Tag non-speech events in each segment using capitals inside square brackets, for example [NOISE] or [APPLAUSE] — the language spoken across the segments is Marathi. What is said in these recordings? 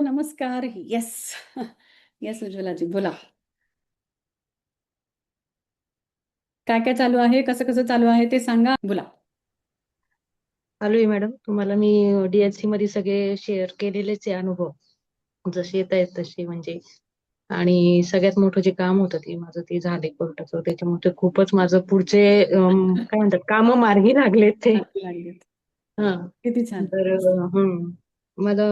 नमस्कार. येस. येस [LAUGHS] उज्ज्वलाजी बोला. काय-काय चालू आहे? कसं-कसं चालू आहे ते सांगा? बोला. आहे मॅडम. तुम्हाला मी अ, डी मध्ये सगळे शेअर केलेलेच आहे अनुभव. जसे येतायत तसे म्हणजे आणि सगळ्यात मोठं जे काम होतं ते माझं ते झालंय कोर्टाचं. त्याच्यामुळे ते खूपच माझं पुढचे काय म्हणतात कामं मार्गी लागलेत ते. हां. किती छान. तर. मला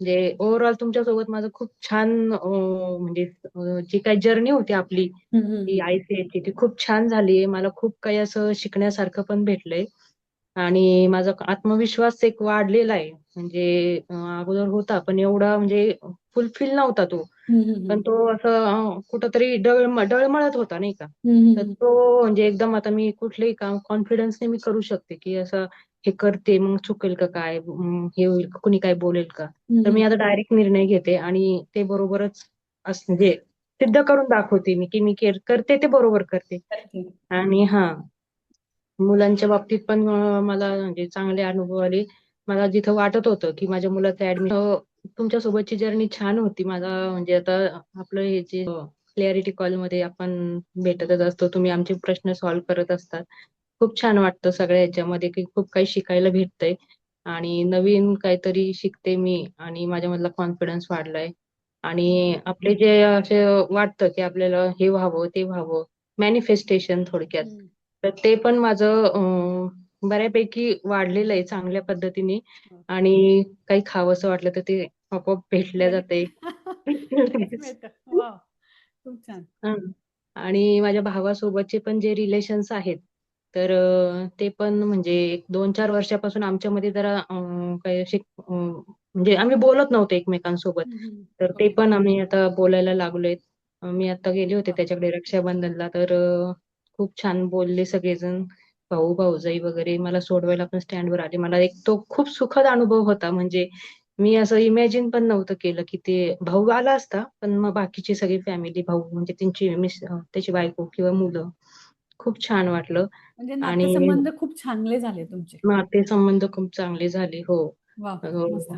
म्हणजे ओव्हरऑल तुमच्यासोबत माझं खूप छान म्हणजे जी काही जर्नी होती आपली ती. आय-सी-एची ती खूप छान झालीये. मला खूप काही असं शिकण्यासारखं पण भेटलंय आणि माझा आत्मविश्वास एक वाढलेला आहे. म्हणजे अगोदर होता पण एवढा म्हणजे फुलफिल नव्हता तो. पण. तो असं कुठेतरी डळम डळमळत होता नाही का. तर. तो म्हणजे एकदम आता मी कुठलंही काम कॉन्फिडन्सने मी करू शकते, की असं हे करते मग चुकेल का काय? हे होईल का? कुणी काय बोलेल का? तर मी. आता डायरेक्ट निर्णय घेते आणि ते बरोबरच असं म्हणजे सिद्ध करून दाखवते मी, की मी केर करते ते बरोबर करते. आणि हां. मुलांच्या बाबतीत पण मला म्हणजे चांगले अनुभव आले. मला जिथं वाटत होतं, की माझ्या मुलाचं ॲडमिशन तुमच्या सोबतची जर्नी छान होती. मला म्हणजे आता आपलं हे जे क्लॅरिटी कॉलमध्ये आपण भेटतच असतो. तुम्ही आमचे प्रश्न सॉल्व्ह करत असतात. खूप छान वाटतं सगळ्या ह्याच्यामध्ये, की खूप काही शिकायला भेटतंय आणि नवीन काहीतरी शिकते मी आणि माझ्यामधला कॉन्फिडन्स वाढलाय. आणि आपले जे असे वाटतं, की आपल्याला हे व्हावं, ते व्हावं, मॅनिफेस्टेशन थोडक्यात. तर ते पण माझं बऱ्यापैकी वाढलेलं आहे चांगल्या पद्धतीने. आणि काही खावंसं वाटलं तर ते आपोआप भेटल्या! [LAUGHS] खूप छान. हां. आणि माझ्या भावासोबतचे पण जे रिलेशन्स आहेत, तर ते पण म्हणजे एक 2-4 वर्षापासून आमच्यामध्ये जरा काही असे म्हणजे आम्ही बोलत नव्हतो एकमेकांसोबत. तर ते. पण आम्ही आता बोलायला लागलोय. मी आता गेले होते! त्याच्याकडे रक्षाबंधनला तर खूप छान बोलले सगळेजण. भाऊ-भावजाई वगैरे मला सोडवायला पण स्टँडवर आले. मला एक तो खूप सुखद अनुभव होता. म्हणजे मी असं इमॅजिन पण नव्हतं केलं, की ते भाऊ आला असता, पण मग बाकीची सगळी फॅमिली भाऊ म्हणजे त्यांची त्याची बायको किंवा मुलं. खूप छान वाटलं म्हणजे आणि नातेसंबंध खूप चांगले झाले तुमचे. नातेसंबंध खूप चांगले झाले. हो. मस्त.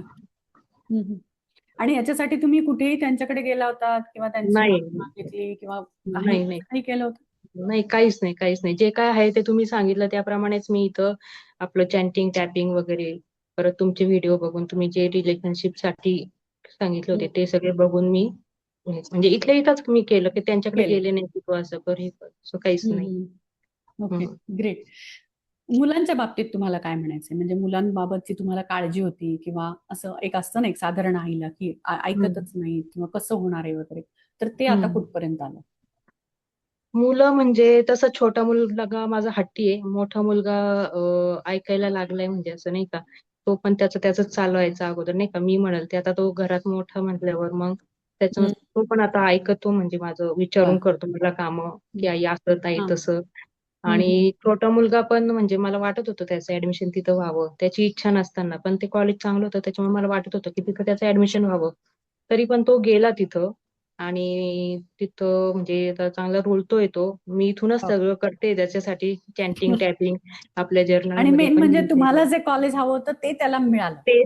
हं. आणि याच्यासाठी तुम्ही कुठेही त्यांच्याकडे गेला होतात किंवा त्यांची नाही. मागितली किंवा काही केलं होतं? नाही, काहीच नाही, काहीच नाही. जे काय आहे ते तुम्ही सांगितलं त्याप्रमाणेच मी इथं आपलं चॅटिंग, टॅपिंग वगैरे परत तुमचे व्हिडिओ बघून तुम्ही जे रिलेशनशिपसाठी सांगितले हं. होते ते सगळे बघून मी म्हणजे इथल्या इथंच मी केलं, की त्यांच्याकडे. गेले नाही, की तू असं काहीच नाही. ओके. ग्रेट. मुलांच्या बाबतीत तुम्हाला काय म्हणायचंय? म्हणजे मुलांबाबतची तुम्हाला काळजी होती किंवा असं एक असतं ना एक साधारण आईला, की. ऐकतच नाहीत किंवा कसं होणार आहे वगैरे. तर ते आता. कुठपर्यंत आलं? मुलं म्हणजे तसा छोटा मुलगा माझा हट्टी आहे. मोठा मुलगा ऐकायला लागलाय म्हणजे असं नाही का. तो पण त्याचं त्याचंच चालवायचा अगोदर नाही का. मी म्हणेल ते आता तो घरात मोठा म्हटल्यावर मग त्याचं. तो पण आता ऐकतो म्हणजे माझं विचारून! करतो मला कामं, की. आई असं, ताई. तसं. आणि छोटा मुलगा पण म्हणजे मला वाटत होतं त्याचं ॲडमिशन तिथं व्हावं. त्याची इच्छा नसताना पण ते कॉलेज चांगलं होतं त्याच्यामुळे मला वाटत होतं, की तिथं त्याचं ॲडमिशन व्हावं. तरी पण तो गेला तिथं आणि तिथं म्हणजे आता चांगला रुळतोय तो. मी इथूनच हो. सगळं करते त्याच्यासाठी चॅटिंग, टॅपिंग [LAUGHS] आपल्या आणि जर्नलमध्ये मेन म्हणजे. तुम्हाला जे कॉलेज हवं होतं ते त्याला मिळालं. ते?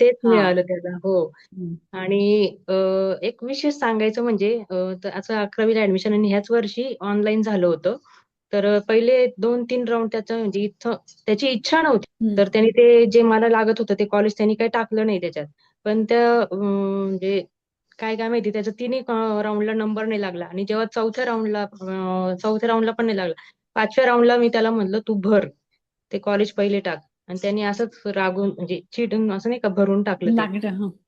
तेच. मिळालं त्याला. हो. आणि एक विशेष सांगायचं म्हणजे असं 11वी ॲडमिशन आणि ह्याच वर्षी ऑनलाईन झालं होतं. तर पहिले 2-3 राउंड त्याचं म्हणजे इथं त्याची इच्छा नव्हती. तर त्याने ते जे मला लागत होतं ते कॉलेज त्यांनी काही टाकलं नाही त्याच्यात. पण त्या म्हणजे काय काय माहिती त्याचा तिन्ही अ, राउंडला नंबर नाही लागला आणि जेव्हा चौथ्या राउंडला अ, चौथ्या राउंडला पण नाही लागला. 5व्या राउंडला मी त्याला म्हटलं, "तू भर. ते कॉलेज पहिले टाक." आणि त्याने असंच रागून म्हणजे चिडून असं नाही का भरून टाकलं.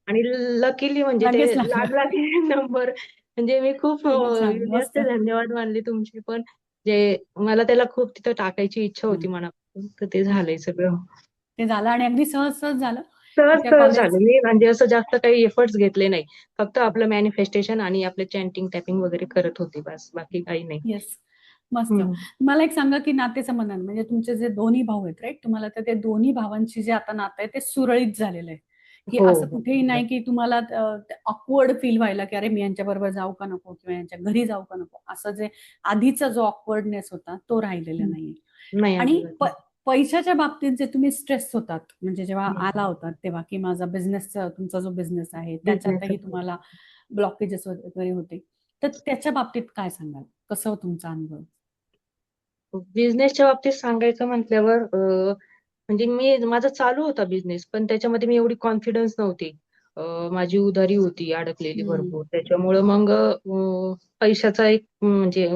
आणि लकीली म्हणजे लागलं. नंबर. म्हणजे मी खूप धन्यवाद मानले तुमचे पण. जे मला त्याला खूप तिथं टाकायची इच्छा. होती मनापासून. तर ते. झालंय सगळं. ते झालं आणि अगदी झालं, की सहज, त्या सहज कॉलेज झालं. मी म्हणजे असं जास्त काही एफर्ट्स घेतले नाही. फक्त. आपलं मॅनिफेस्टेशन आणि आपलं चॅटिंग, टॅपिंग वगैरे करत होते बस. बाकी काही नाही. येस. मस्त. मला एक सांगा, की नातेसंबंध म्हणजे तुमचे जे दोन्ही भाऊ आहेत, राइट? तुम्हाला तर ते दोन्ही भावांची जे आता नातं आहे ते सुरळीत झालेलं आहे, की हो, असं हो. कुठेही नाही, की तुम्हाला ऑकवर्ड फील व्हायला, की अरे मी यांच्याबरोबर जाऊ का नको किंवा यांच्या घरी जाऊ का नको? असं जे आधीचा जो ऑकवर्डनेस होता तो राहिलेला. नाहीये. नाही आणि. पैशाच्या बाबतीत जे तुम्ही स्ट्रेस होतात म्हणजे जेव्हा. आला होता तेव्हा की माझा बिझनेसचा तुमचा जो बिझनेस आहे त्याच्यातही. तुम्हाला ब्लॉकेजेस वगैरे होते तर त्याच्या बाबतीत काय सांगाल कसं तुमचा अनुभव बिझनेसच्या बाबतीत सांगायचं म्हटल्यावर म्हणजे मी माझा चालू होता बिझनेस पण त्याच्यामध्ये मी एवढी कॉन्फिडन्स नव्हती अ, माझी उधारी होती अडकलेली. भरपूर त्याच्यामुळं मग पैशाचा एक म्हणजे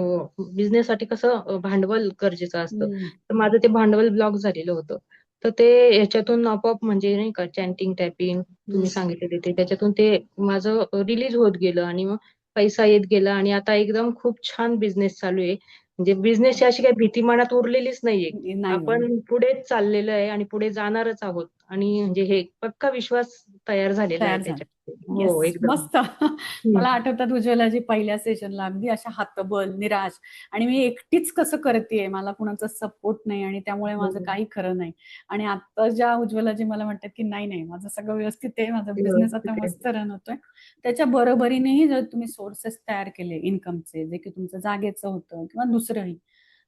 बिझनेससाठी कसं अ, भांडवल गरजेचं असतं. तर माझं ते भांडवल ब्लॉक झालेलं होतं तर ते ह्याच्यातून आपोआप म्हणजे नाही का चॅन्टिंग टायपिंग तुम्ही हम्म. सांगितलेले ते त्याच्यातून ते माझं रिलीज होत गेलं आणि मग पैसा येत गेला आणि आता एकदम खूप छान बिझनेस चालू आहे म्हणजे बिझनेसची अशी काही भीती मनात उरलेलीच नाहीये. आपण पुढेच चाललेलो आहे आणि पुढे जाणारच आहोत आणि म्हणजे हे पक्का विश्वास तयार झालेला आहे तयार झाला. त्याच्यामध्ये. हो एकदम. मस्त. [LAUGHS] मला आठवतात उज्ज्वलाजी पहिल्या सेशनला अगदी अशा हतबल निराश आणि मी एकटीच कसं करतेय मला कुणाचा सपोर्ट नाही आणि त्यामुळे माझं हो. काही खरं नाही. आणि आता ज्या उज्ज्वलाजी मला म्हणतात की नाही नाही माझं सगळं व्यवस्थित आहे माझा बिझनेस आता आहे. मस्त रन होतोय. त्याच्या बरोबरीनेही जर तुम्ही सोर्सेस तयार केले इन्कमचे जे की तुमचं जागेचं होतं किंवा दुसरंही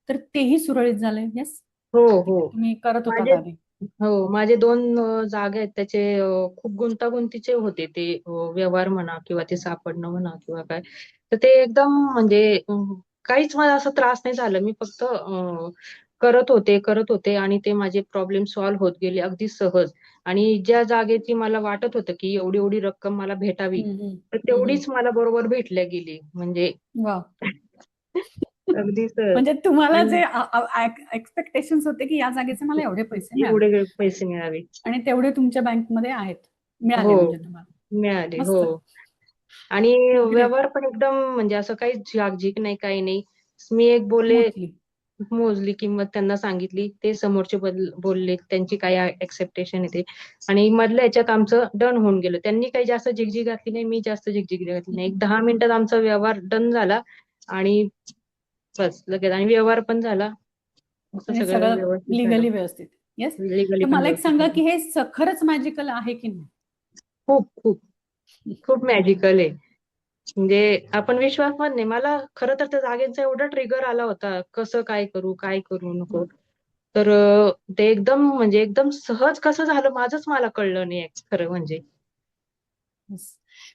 तर तेही सुरळीत झाले येस हो हो. तुम्ही करत आधी हो माझे दोन अ, जागा आहेत. त्याचे अ, खूप गुंतागुंतीचे होते ते अ, व्यवहार म्हणा किंवा ते सापडणं म्हणा किंवा काय. तर ते एकदम म्हणजे अ, काहीच मला असं त्रास नाही झाला. मी फक्त अ, करत होते करत होते आणि ते माझे प्रॉब्लेम सॉल्व्ह होत गेले अगदी सहज. आणि ज्या जागेची मला वाटत होतं की एवढी एवढी रक्कम मला भेटावी तर. तेवढीच मला बरोबर भेटल्या गेली. म्हणजे [LAUGHS] म्हणजे तुम्हाला जे एक्सपेक्टेशन होते की या जागेचे मला एवढे पैसे एवढे पैसे मिळावे. आणि तेवढे तुमच्या बँकमध्ये आहेत. मिळाले हो. म्हणजे तुम्हाला. मिळाले हो. आणि व्यवहार पण एकदम म्हणजे असं काही झाकझिक नाही काही नाही. मी एक बोलले मोजली. किंमत त्यांना सांगितली. ते समोरचे बोलले त्यांची काय एक्सेप्टेशन येते. आणि मधल्या याच्यात आमचं डन होऊन गेलं. त्यांनी काही जास्त झिगझिग घातली नाही मी जास्त झिगझिग घातली नाही. एक दहा मिनिटात आमचा व्यवहार डन झाला. आणि बस लगेच. आणि व्यवहार पण झाला. सगळं लिगली व्यवस्थित येस मला एक सांगा की हे खरंच मॅजिकल आहे की नाही? खूप खूप. खूप मॅजिकल आहे. म्हणजे आपण विश्वास पण नाही. मला खरं तर त्या जागेचा एवढा ट्रिगर आला होता. कसं काय करू काय करू नको. तर ते एकदम म्हणजे एकदम सहज कसं झालं माझंच मला कळलं नाही खरं म्हणजे.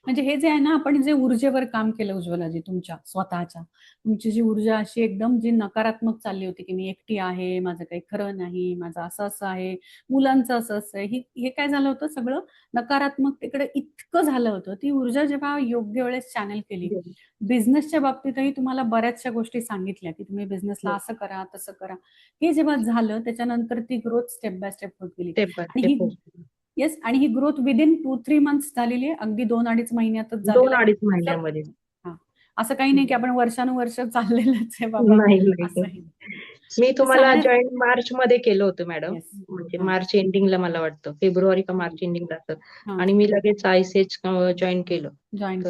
म्हणजे हे जे आहे ना आपण जे ऊर्जेवर काम केलं उज्ज्वलाजी तुमच्या स्वतःच्या तुमची जी ऊर्जा अशी एकदम जी नकारात्मक चालली होती की मी एकटी आहे माझं काही खरं नाही माझं असं असं आहे मुलांचं असं असं आहे ही हे काय झालं होतं सगळं? नकारात्मक तिकडे इतकं झालं होतं ती ऊर्जा जेव्हा योग्य वेळेस चॅनल केली बिझनेसच्या बाबतीतही तुम्हाला बऱ्याचशा गोष्टी सांगितल्या की तुम्ही बिझनेसला हो. असं करा तसं करा. हे जेव्हा झालं त्याच्यानंतर ती ग्रोथ स्टेप बाय स्टेप होत गेली. आणि ही येस आणि ही growth within two three months झालेली आहे. अगदी दोन अडीच महिन्यातच दोन अडीच महिन्यामध्ये. हा. असं काही नाही की आपण वर्षानुवर्ष चाललेलंच आहे बाबा. मी तुम्हाला जॉईन मार्च मध्ये केलं होतं मॅडम. म्हणजे. मार्च एंडिंगला मला वाटतं. फेब्रुवारी का मार्च एंडिंगला. आणि मी लगेच आयसीएच जॉईन केलं. जॉईन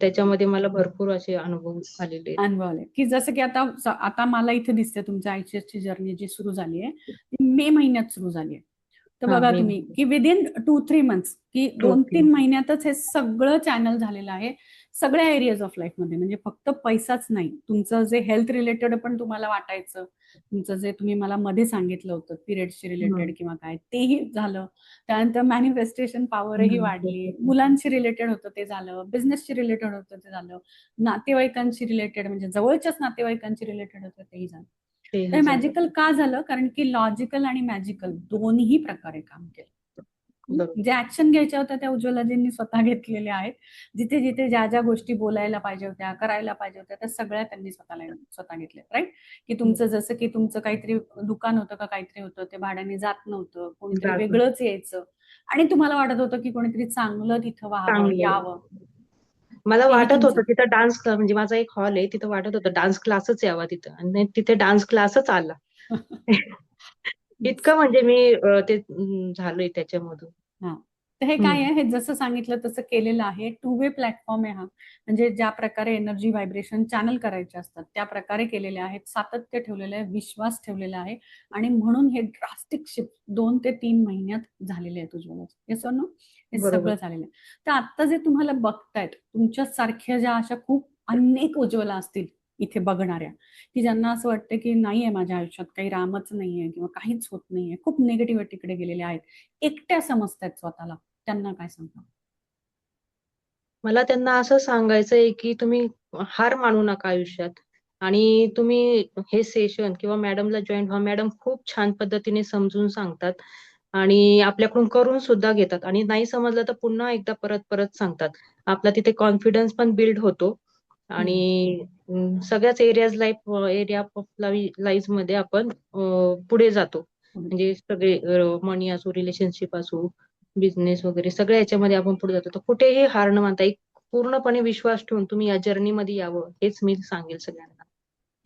त्याच्यामध्ये मला भरपूर असे अनुभव आलेले. अनुभव आले की जसं की आता आता मला इथे दिसते तुमच्या आयसीएस ची जर्नी जी सुरू झाली आहे. ती मे महिन्यात सुरू झाली आहे. तर बघा तुम्ही की विदिन टू थ्री मंथ्स की दोन. तीन महिन्यातच हे सगळं चॅनल झालेलं आहे सगळ्या एरियाज ऑफ लाईफमध्ये म्हणजे फक्त पैसाच नाही तुमचं जे हेल्थ रिलेटेड पण तुम्हाला वाटायचं तुमचं जे तुम्ही मला मध्ये सांगितलं होतं पिरियडशी रिलेटेड. किंवा काय तेही झालं त्यानंतर मॅनिफेस्टेशन पॉवरही. वाढली मुलांशी रिलेटेड होतं ते झालं बिझनेसशी रिलेटेड होतं ते झालं नातेवाईकांशी रिलेटेड म्हणजे जवळच्याच नातेवाईकांशी रिलेटेड होतं तेही झालं ते मॅजिकल का झालं? कारण की लॉजिकल आणि मॅजिकल दोन्ही प्रकारे काम केलं. जे ऍक्शन घ्यायच्या होत्या त्या उज्ज्वलाजींनी स्वतः घेतलेल्या आहेत. जिथे जिथे ज्या ज्या गोष्टी बोलायला पाहिजे होत्या करायला पाहिजे होत्या त्या सगळ्या त्यांनी स्वतःला स्वतः घेतल्या राईट की तुमचं जसं की तुमचं काहीतरी दुकान होतं का काहीतरी होतं ते भाड्याने जात नव्हतं कोणीतरी वेगळंच यायचं. आणि तुम्हाला वाटत होतं की कोणीतरी चांगलं तिथं व्हावं चांगलं. यावं. मला वाटत. होतं तिथं डान्स म्हणजे माझा एक हॉल आहे तिथं वाटत होतं डान्स क्लासच यावा तिथं. आणि तिथे डान्स क्लासच आला. [LAUGHS] इतकं म्हणजे मी ते झालोय त्याच्यामधून. तर हे काय आहे? हे जसं सांगितलं तसं केलेलं आहे. टू वे प्लॅटफॉर्म आहे हा. म्हणजे ज्या प्रकारे एनर्जी व्हायब्रेशन चॅनल करायचे असतात त्या प्रकारे केलेले आहेत. सातत्य ठेवलेलं आहे विश्वास ठेवलेला आहे. आणि म्हणून हे ड्रास्टिक शिफ्ट दोन ते तीन महिन्यात झालेले आहेत उज्ज्वला येस नो हे. सगळं झालेलं आहे. तर आता जे तुम्हाला बघतायत तुमच्या सारख्या ज्या अशा खूप अनेक उज्ज्वला असतील इथे बघणाऱ्या की ज्यांना असं वाटतं की नाहीये माझ्या आयुष्यात काही रामच नाहीये किंवा काहीच होत नाहीये खूप निगेटिव्हिटीकडे गेलेले आहेत एकट्या समजतायत स्वतःला त्यांना काय सांगता मला त्यांना असं सांगायचंय की तुम्ही हार मानू नका आयुष्यात. आणि तुम्ही हे सेशन किंवा मॅडमला जॉईन व्हा. मॅडम खूप छान पद्धतीने समजून सांगतात. आणि आपल्याकडून करून सुद्धा घेतात. आणि नाही समजलं तर पुन्हा एकदा परत परत सांगतात. आपला तिथे कॉन्फिडन्स पण बिल्ड होतो. आणि सगळ्याच एरियाज लाईफ एरिया ऑफ लाईफमध्ये आपण पुढे जातो. म्हणजे सगळे मनी असो रिलेशनशिप असो बिझनेस वगैरे सगळ्या याच्यामध्ये आपण पुढे जातो. तर कुठेही हार न मानता एक पूर्णपणे विश्वास ठेवून तुम्ही या जर्नी मध्ये यावं हेच मी सांगेल सगळ्यांना.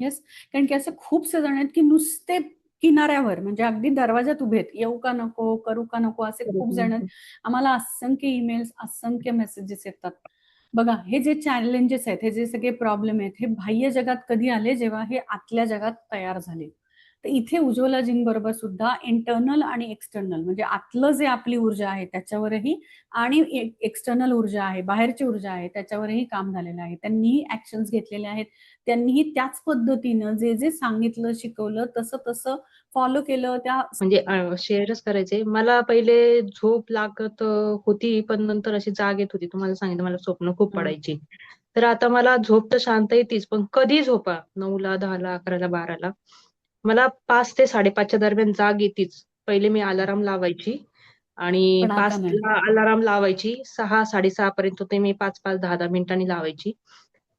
येस कारण की असे खूपसे जण आहेत की नुसते किनाऱ्यावर म्हणजे अगदी दरवाजात उभे आहेत. येऊ का नको करू का नको असे खूप जण आहेत. आम्हाला असंख्य ईमेल्स असंख्य मेसेजेस येतात. बघा हे जे चॅलेंजेस आहेत हे जे सगळे प्रॉब्लेम आहेत हे बाह्य जगात कधी आले? जेव्हा हे आतल्या जगात तयार झाले. तर इथे उज्ज्वलाजींबरोबर सुद्धा इंटरनल आणि एक्सटर्नल म्हणजे आतलं जे आपली ऊर्जा आहे त्याच्यावरही आणि एक्सटर्नल ऊर्जा आहे बाहेरची ऊर्जा आहे त्याच्यावरही काम झालेलं आहे. त्यांनीही ऍक्शन्स घेतलेले आहेत. त्यांनीही त्याच पद्धतीनं जे जे सांगितलं शिकवलं तसं तसं फॉलो केलं त्या म्हणजे शेअरच करायचे. मला पहिले झोप लागत होती पण नंतर अशी जाग येत होती. तुम्हाला सांगितलं मला स्वप्न खूप. पडायची. तर आता मला झोप तर शांत येतीच पण कधी झोपा? नऊला दहाला अकराला बाराला? मला पाच ते साडेपाचच्या दरम्यान जाग येतीच. पहिले मी अलाराम लावायची आणि पण आता नाही. पाचला अलाराम लावायची. सहा साडेसहा पर्यंत ते मी पाच पाच दहा दहा मिनिटांनी लावायची.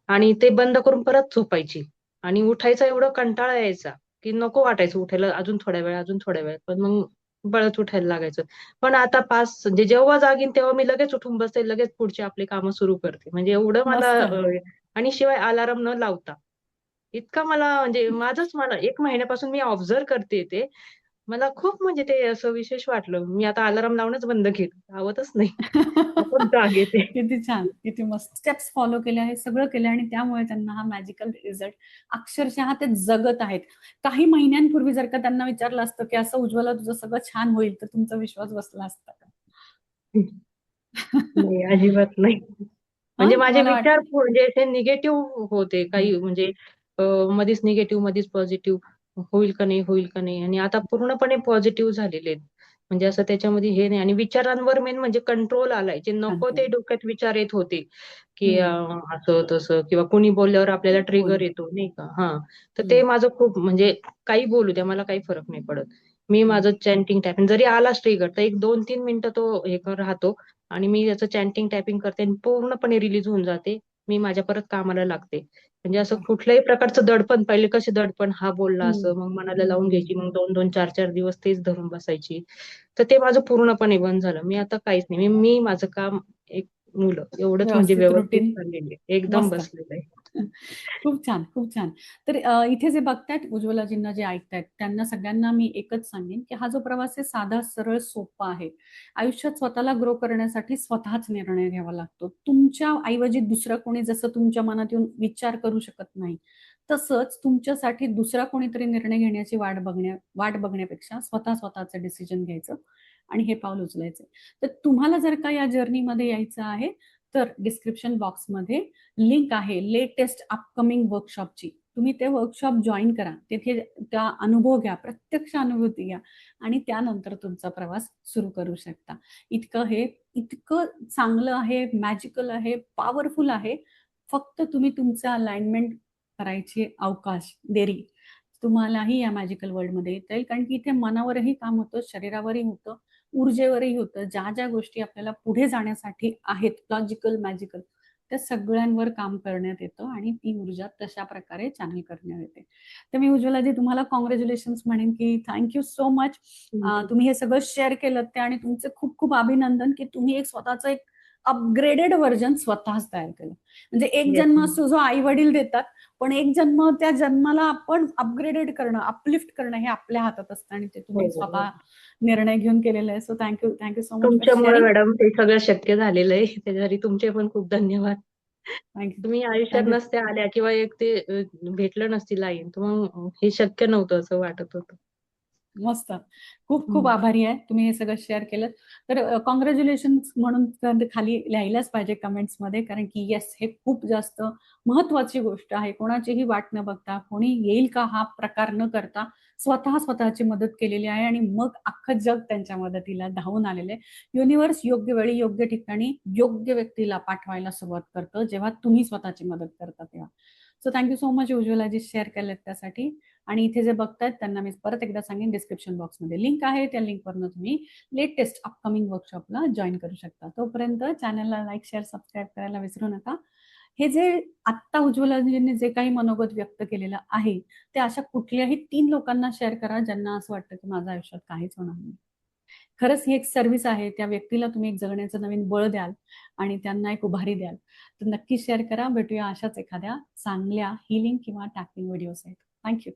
आणि ते बंद करून परत झोपायची. आणि उठायचा एवढं कंटाळा यायचा की नको वाटायचं उठायला. अजून थोड्या वेळ अजून थोड्या वेळ. पण मग बळच उठायला लागायचं. पण आता पाच म्हणजे जेव्हा जागीन तेव्हा मी लगेच उठून बसते. लगेच पुढची आपली कामं सुरू करते. म्हणजे एवढं मला मस्त. अं, आणि शिवाय अलाराम न लावता. इतका मला म्हणजे माझंच मला एक महिन्यापासून मी ऑब्झर्व करते ते. मला खूप म्हणजे ते असं विशेष वाटलं. मी आता अलाराम लावणंच बंद केलं. लावतच नाही. [LAUGHS] किती छान. किती मस्त स्टेप्स फॉलो केले आहे. सगळं केलं आणि त्यामुळे त्यांना हा मॅजिकल रिझल्ट अक्षरशः ते जगत आहेत. काही महिन्यांपूर्वी जर का त्यांना विचारलं असतं की असं उज्ज्वला तुझं सगळं छान होईल तर तुमचा विश्वास बसला असता का? अजिबात नाही. [LAUGHS] म्हणजे माझे विचार? म्हणजे ते निगेटिव्ह होते. काही म्हणजे अं, मधीच निगेटिव्ह मधीच पॉझिटिव्ह होईल का नाही होईल का नाही. आणि आता पूर्णपणे पॉझिटिव्ह झालेले आहेत. म्हणजे असं त्याच्यामध्ये हे नाही. आणि विचारांवर मेन म्हणजे कंट्रोल आलाय. जे नको ते. डोक्यात विचार येत होते. की असं तसं. किंवा कोणी बोलल्यावर आपल्याला ट्रिगर. येतो नाही का? हा. तर. ते माझं खूप म्हणजे काही बोलू द्या मला काही फरक नाही पडत. मी. माझं चॅन्टिंग टायपिंग जरी आला ट्रिगर तर एक दोन तीन मिनिटं तो हे राहतो. आणि मी याचं चॅन्टिंग टायपिंग करते आणि पूर्णपणे रिलीज होऊन जाते. मी माझ्या परत कामाला लागते. म्हणजे असं. कुठल्याही प्रकारचं दडपण पहिले कसे दडपण? हा बोलला. असं मग मनाला लावून. घ्यायची मग दोन दोन चार चार दिवस तेच धरून बसायची. तर ते माझं पूर्णपणे बंद झालं. मी आता काहीच नाही. मी माझं काम एक मुलं. एवढंच म्हणजे व्यवस्थित एकदम बसलेलं आहे. खूप छान खूप छान. तर अ, इथे जे बघतायत उज्ज्वलाजींना जे ऐकतायत त्यांना सगळ्यांना मी एकच सांगेन की हा जो प्रवास आहे साधा सरळ सोपा आहे. आयुष्यात स्वतःला ग्रो करण्यासाठी स्वतःच निर्णय घ्यावा लागतो. तुमच्या ऐवजी दुसरं कोणी जसं तुमच्या मनात येऊन विचार करू शकत नाही तसंच तुमच्यासाठी दुसरा कोणीतरी निर्णय घेण्याची वाट बघण्या वाट बघण्यापेक्षा स्वतः स्वतःचं डिसिजन घ्यायचं आणि हे पाऊल उचलायचं तर तुम्हाला जर का या जर्नीमध्ये यायचं आहे तर डिस्क्रिप्शन बॉक्समध्ये लिंक आहे लेटेस्ट अपकमिंग वर्कशॉपची तुम्ही ते वर्कशॉप जॉईन करा. तिथे त्या अनुभव घ्या प्रत्यक्ष अनुभूती घ्या आणि त्यानंतर तुमचा प्रवास सुरू करू शकता. इतकं हे इतकं चांगलं आहे मॅजिकल आहे पॉवरफुल आहे. फक्त तुम्ही तुमचं अलाइनमेंट करायची अवकाश देरी. तुम्हालाही या मॅजिकल वर्ल्डमध्ये येता येईल. कारण की इथे मनावरही काम होतं शरीरावरही होतं. ऊर्जेवरही होतं. ज्या ज्या गोष्टी आपल्याला पुढे जाण्यासाठी आहेत लॉजिकल मॅजिकल त्या सगळ्यांवर काम करण्यात येतं आणि ती ऊर्जा तशा प्रकारे चॅनल करण्यात येते. तर मी उज्ज्वलाजी तुम्हाला कॉंग्रॅच्युलेशन म्हणेन की थँक्यू सो मच तुम्ही हे सगळं शेअर केलं ते आणि तुमचे खूप खूप अभिनंदन की तुम्ही एक स्वतःचं एक अपग्रेडेड व्हर्जन स्वतःच तयार केलं. म्हणजे एक जन्म. असतो जो आई वडील देतात पण एक जन्म त्या जन्माला आपण अपग्रेडेड करणं अपलिफ्ट करणं हे आपल्या हातात असतं आणि ते तुम्ही हो, हो, हो. स्वतः निर्णय घेऊन केलेलं आहे. So thank you thank you so much तुमच्यामुळे मॅडम हे सगळं शक्य झालेलं आहे. [LAUGHS] त्याच्यासाठी तुमचे पण खूप धन्यवाद. तुम्ही आयुष्यात थँक्यू नसते आल्या किंवा एक ते भेटलं नसती लाईन तर मग हे शक्य नव्हतं असं वाटत होतं. मस्त. खूप खूप. आभारी आहे तुम्ही हे सगळं शेअर केलं तर कॉंग्रॅच्युलेशन म्हणून खाली लिहायलाच पाहिजे कमेंट्समध्ये कारण की येस हे खूप जास्त महत्वाची गोष्ट आहे. कोणाचीही वाट न बघता कोणी येईल का हा प्रकार न करता स्वतः स्वतःची मदत केलेली आहे आणि मग अख्खं जग त्यांच्या मदतीला धावून आलेले युनिव्हर्स योग्य वेळी योग्य ठिकाणी योग्य व्यक्तीला पाठवायला सुरुवात करतं जेव्हा तुम्ही स्वतःची मदत करता तेव्हा. So thank you so much उज्ज्वलाजी share केलेत त्यासाठी. आणि इथे जे बघतायत त्यांना मी परत एकदा सांगेन डिस्क्रिप्शन बॉक्समध्ये लिंक आहे. त्या लिंकवरनं तुम्ही लेटेस्ट अपकमिंग वर्कशॉपला जॉईन करू शकता. तोपर्यंत चॅनलला लाईक शेअर सबस्क्राईब करायला विसरू नका. हे जे आत्ता उज्ज्वलाजींनी जे काही मनोगत व्यक्त केलेलं आहे ते अशा कुठल्याही तीन लोकांना शेअर करा ज्यांना असं वाटतं की माझ्या आयुष्यात काहीच होणार नाही. खरंच ही एक सर्व्हिस आहे. त्या व्यक्तीला तुम्ही एक जगण्याचं नवीन बळ द्याल आणि त्यांना एक उभारी द्याल. तर नक्की शेअर करा. भेटूया अशाच एखाद्या चांगल्या हिलिंग किंवा टॅपिंग व्हिडिओ आहेत. थँक्यू